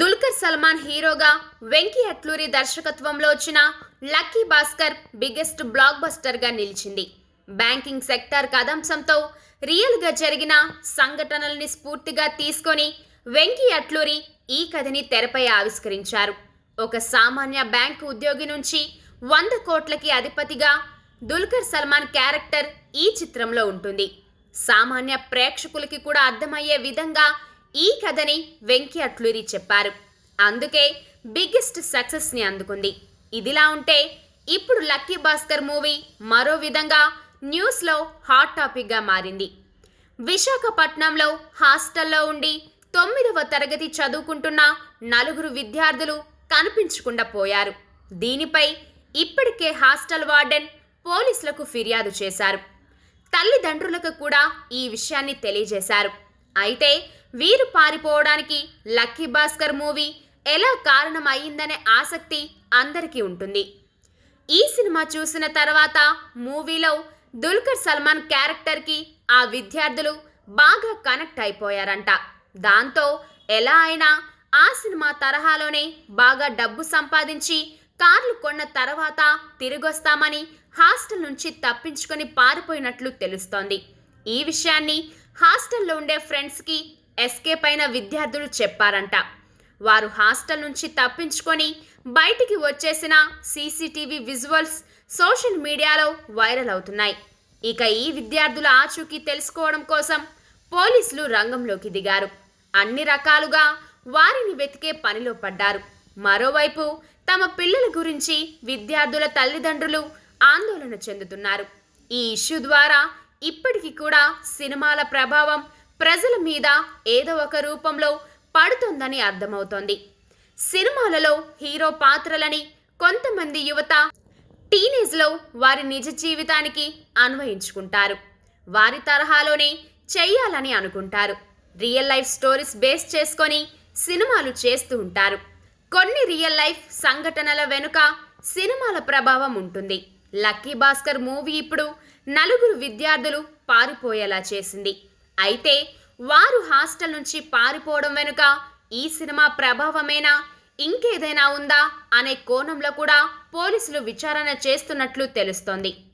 దుల్కర్ సల్మాన్ హీరోగా వెంకీ అట్లూరి దర్శకత్వంలో వచ్చిన లక్కీ భాస్కర్ బిగ్గెస్ట్ బ్లాక్ బస్టర్గా నిలిచింది. బ్యాంకింగ్ సెక్టార్ కథాంశంతో రియల్గా జరిగిన సంఘటనల్ని స్ఫూర్తిగా తీసుకొని వెంకీ అట్లూరి ఈ కథని తెరపై ఆవిష్కరించారు. ఒక సామాన్య బ్యాంకు ఉద్యోగి నుంచి వంద కోట్లకి అధిపతిగా దుల్కర్ సల్మాన్ క్యారెక్టర్ ఈ చిత్రంలో ఉంటుంది. సామాన్య ప్రేక్షకులకి కూడా అర్థమయ్యే విధంగా ఈ కథని వెంకీ అట్లూరి చెప్పారు. అందుకే బిగ్గెస్ట్ సక్సెస్ని అందుకుంది. ఇదిలా ఉంటే ఇప్పుడు లక్కీ భాస్కర్ మూవీ మరో విధంగా న్యూస్లో హాట్ టాపిక్గా మారింది. విశాఖపట్నంలో హాస్టల్లో ఉండి తొమ్మిదవ తరగతి చదువుకుంటున్న నలుగురు విద్యార్థులు కనిపించకుండా పోయారు. దీనిపై ఇప్పటికే హాస్టల్ వార్డెన్ పోలీసులకు ఫిర్యాదు చేశారు. తల్లిదండ్రులకు కూడా ఈ విషయాన్ని తెలియజేశారు. అయితే వీరు పారిపోవడానికి లక్కీ భాస్కర్ మూవీ ఎలా కారణం అయ్యిందనే ఆసక్తి అందరికీ ఉంటుంది. ఈ సినిమా చూసిన తర్వాత మూవీలో దుల్కర్ సల్మాన్ క్యారెక్టర్కి ఆ విద్యార్థులు బాగా కనెక్ట్ అయిపోయారంట. దాంతో ఎలా అయినా ఆ సినిమా తరహాలోనే బాగా డబ్బు సంపాదించి కార్లు కొన్న తర్వాత తిరిగొస్తామని హాస్టల్ నుంచి తప్పించుకొని పారిపోయినట్లు తెలుస్తోంది. ఈ విషయాన్ని హాస్టల్లో ఉండే ఫ్రెండ్స్కి ఎస్కే పైన విద్యార్థులు చెప్పారంట. వారు హాస్టల్ నుంచి తప్పించుకొని బయటికి వచ్చేసిన సీసీటీవీ విజువల్స్ సోషల్ మీడియాలో వైరల్ అవుతున్నాయి. ఇక ఈ విద్యార్థుల ఆచూకీ తెలుసుకోవడం కోసం పోలీసులు రంగంలోకి దిగారు. అన్ని రకాలుగా వారిని వెతికే పనిలో పడ్డారు. మరోవైపు తమ పిల్లల గురించి విద్యార్థుల తల్లిదండ్రులు ఆందోళన చెందుతున్నారు. ఈ ఇష్యూ ద్వారా ఇప్పటికీ కూడా సినిమాల ప్రభావం ప్రజల మీద ఏదో ఒక రూపంలో పడుతుందని అర్థమవుతోంది. సినిమాలలో హీరో పాత్రలని కొంతమంది యువత టీనేజ్లో వారి నిజ జీవితానికి అన్వయించుకుంటారు. వారి తరహాలోనే చెయ్యాలని అనుకుంటారు. రియల్ లైఫ్ స్టోరీస్ బేస్ చేసుకొని సినిమాలు చేస్తూ ఉంటారు. కొన్ని రియల్ లైఫ్ సంఘటనల వెనుక సినిమాల ప్రభావం ఉంటుంది. లక్కీ భాస్కర్ మూవీ ఇప్పుడు నలుగురు విద్యార్థులు పారిపోయేలా చేసింది. అయితే వారు హాస్టల్ నుంచి పారిపోవడం వెనుక ఈ సినిమా ప్రభావమేనా? ఇంకేదైనా ఉందా? అనే కోణంలో కూడా పోలీసులు విచారణ చేస్తున్నట్లు తెలుస్తోంది.